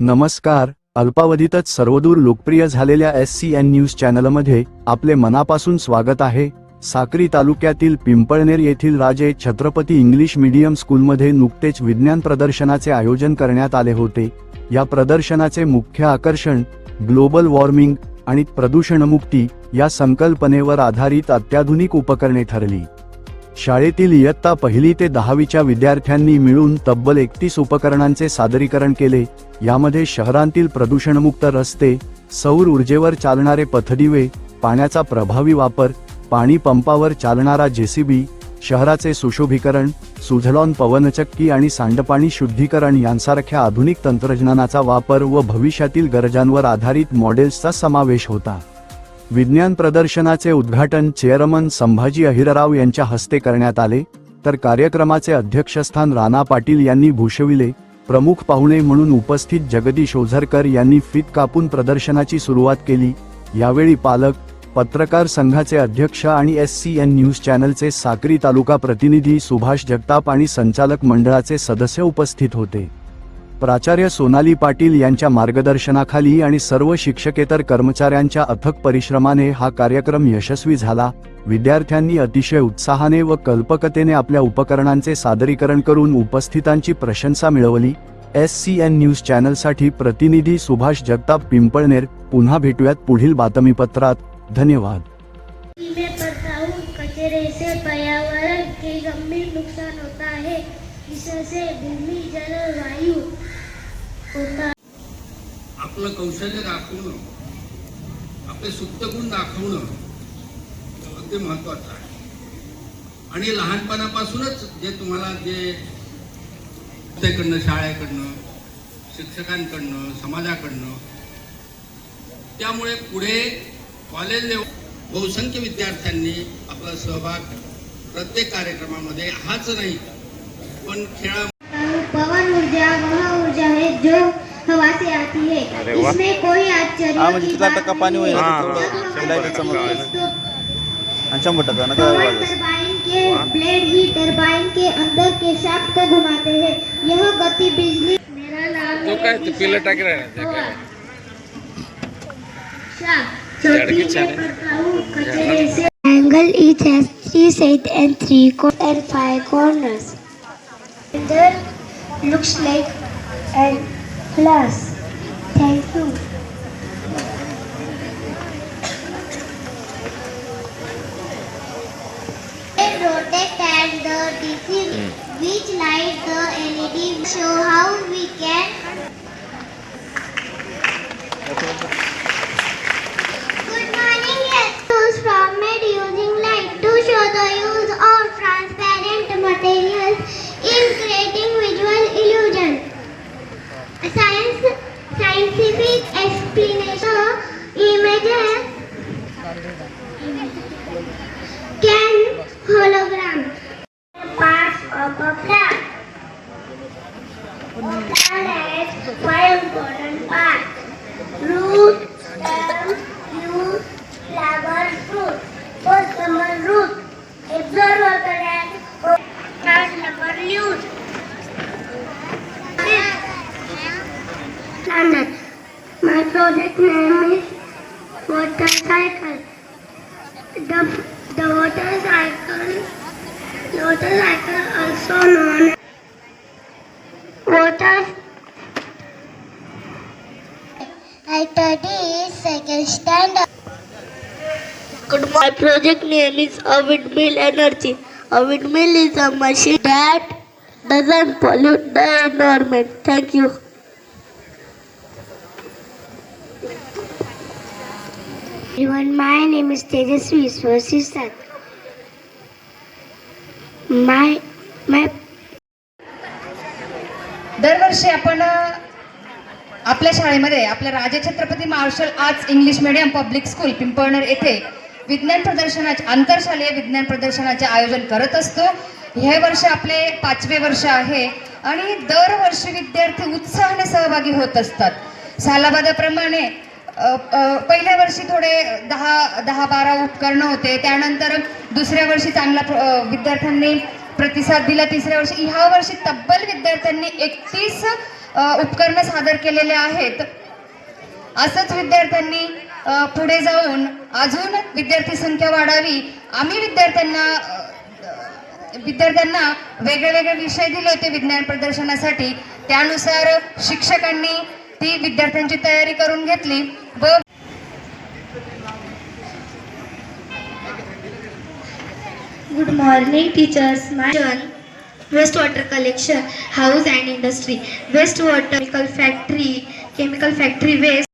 नमस्कार अल्पावधीतच सर्वदूर लोकप्रिय झालेल्या एस सी एन न्यूज चॅनलमध्ये आपले मनापासून स्वागत आहे. साक्री तालुक्यातील पिंपळनेर येथील राजे छत्रपती इंग्लिश मीडियम स्कूलमध्ये नुकतेच विज्ञान प्रदर्शनाचे आयोजन करण्यात आले होते. या प्रदर्शनाचे मुख्य आकर्षण ग्लोबल वॉर्मिंग आणि प्रदूषणमुक्ती या संकल्पनेवर आधारित अत्याधुनिक उपकरणे ठरली. शाळेतील इयत्ता पहिली ते दहावीच्या विद्यार्थ्यांनी मिळून तब्बल एकतीस उपकरणांचे सादरीकरण केले. यामध्ये शहरांतील प्रदूषणमुक्त रस्ते सौर ऊर्जेवर चालणारे पथदिवे पाण्याचा प्रभावी वापर पाणी पंपावर चालणारा जेसीबी शहराचे सुशोभीकरण सुझलॉन पवनचक्की आणि सांडपाणी शुद्धीकरण यांसारख्या आधुनिक तंत्रज्ञानाचा वापर व भविष्यातील गरजांवर आधारित मॉडेल्सचा समावेश होता. विज्ञान प्रदर्शनाचे उद्घाटन चेअरमन संभाजी अहिरराव यांच्या हस्ते करण्यात आले तर कार्यक्रमाचे अध्यक्षस्थान राणा पाटील यांनी भूषविले प्रमुख पाहुणे म्हणून उपस्थित जगदीश ओझरकर यांनी फीत कापून प्रदर्शनाची सुरुवात केली यावेळी पालक पत्रकार संघाचे अध्यक्ष आणि एस सी एन न्यूज चॅनलचे साक्री तालुका प्रतिनिधी सुभाष जगताप आणि संचालक मंडळाचे सदस्य उपस्थित होते. प्राचार्य सोनाली पाटील यांच्या मार्गदर्शनाखाली आणि सर्व शिक्षकेतर कर्मचाऱ्यांच्या अथक परिश्रमाने हा कार्यक्रम यशस्वी झाला. विद्यार्थ्यांनी अतिशय उत्साहाने व कल्पकतेने आपल्या उपकरणांचे सादरीकरण करून उपस्थितांची प्रशंसा मिळवली. एस सी एन न्यूज चॅनलसाठी प्रतिनिधी सुभाष जगताप पिंपळनेर. पुन्हा भेटूयात पुढील बातमीपत्रात. धन्यवाद. मैं पढ़ता हूँ कचरे से पर्यावरण के गंभीर नुकसान होता है जिससे भूमि जल वायु होता. आपलं कौशल्य दाखवणं आपले सुप्त गुण दाखवणं अगदी महत्वाचं आहे. आणि लहानपणापासूनच जे तुम्हाला जे संस्थेकडनं शाळेकडनं शिक्षकांकडनं समाजाकडनं त्यामुळे पुढे कॉलेज लेवल बहुसंख्य विद्यार्थ्यांनी आपला सहभाग प्रत्येक कार्यक्रमामध्ये हाच नाही पण खेळा पवन ऊर्जा वह ऊर्जा है जो हवा से आती है. इसमें कोई आश्चर्य हा, की कितना बात टक्का पाणी नहीं होईल? शंभर टक्का नका टरबाइन के ब्लेड ही टरबाइन के अंदर के शाफ्ट को घुमाते हैं। यह गति बिजली मेरा नाम तो काय ते पिलं टाकी ते काय? Angle each has three sides and three and five corners. There looks like a glass. Thank you. They rotate and the DC hmm. which light the LED show how can hologram parts of a plant. Plant has five important parts. Root, stem, leaf, flower, fruit. First number root. Absorb water and third number leaves. Planet. My project name is water cycle. The, the water cycle, the water cycle also known as water I study second standard. Good My project name is a windmill energy. A windmill is a machine that doesn't pollute the environment. Thank you. Everyone, my name is Tejasvi Swasisat. My my दरवर्षी आपण आपल्या शाळेमध्ये आपल्या Raje Chhatrapati martial arts English medium public school Pimpalner येथे विज्ञान प्रदर्शनाचे आंतरशालेय विज्ञान प्रदर्शनाचे आयोजन करत असतो हे वर्ष आपले पाचवे वर्ष आहे आणि दरवर्षी विद्यार्थी उत्साहाने सहभागी होत असतात सालाबादाप्रमाणे पहिल्या वर्षी थोडे दहा दहा बारा उपकरणं होते. त्यानंतर दुसऱ्या वर्षी चांगला प्र- विद्यार्थ्यांनी प्रतिसाद दिला. तिसऱ्या वर्षी ह्या वर्षी तब्बल विद्यार्थ्यांनी एकतीस उपकरणं सादर केलेले आहेत. असंच विद्यार्थ्यांनी पुढे जाऊन अजून विद्यार्थी संख्या वाढावी. आम्ही विद्यार्थ्यांना विद्यार्थ्यांना वेगळे वेगळे विषय दिले होते विज्ञान प्रदर्शनासाठी. त्यानुसार शिक्षकांनी ती विद्यार्थ्यांची तयारी करून घेतली. Good morning, teachers. My turn. Wastewater collection, house and industry. Wastewater chemical factory, chemical factory waste.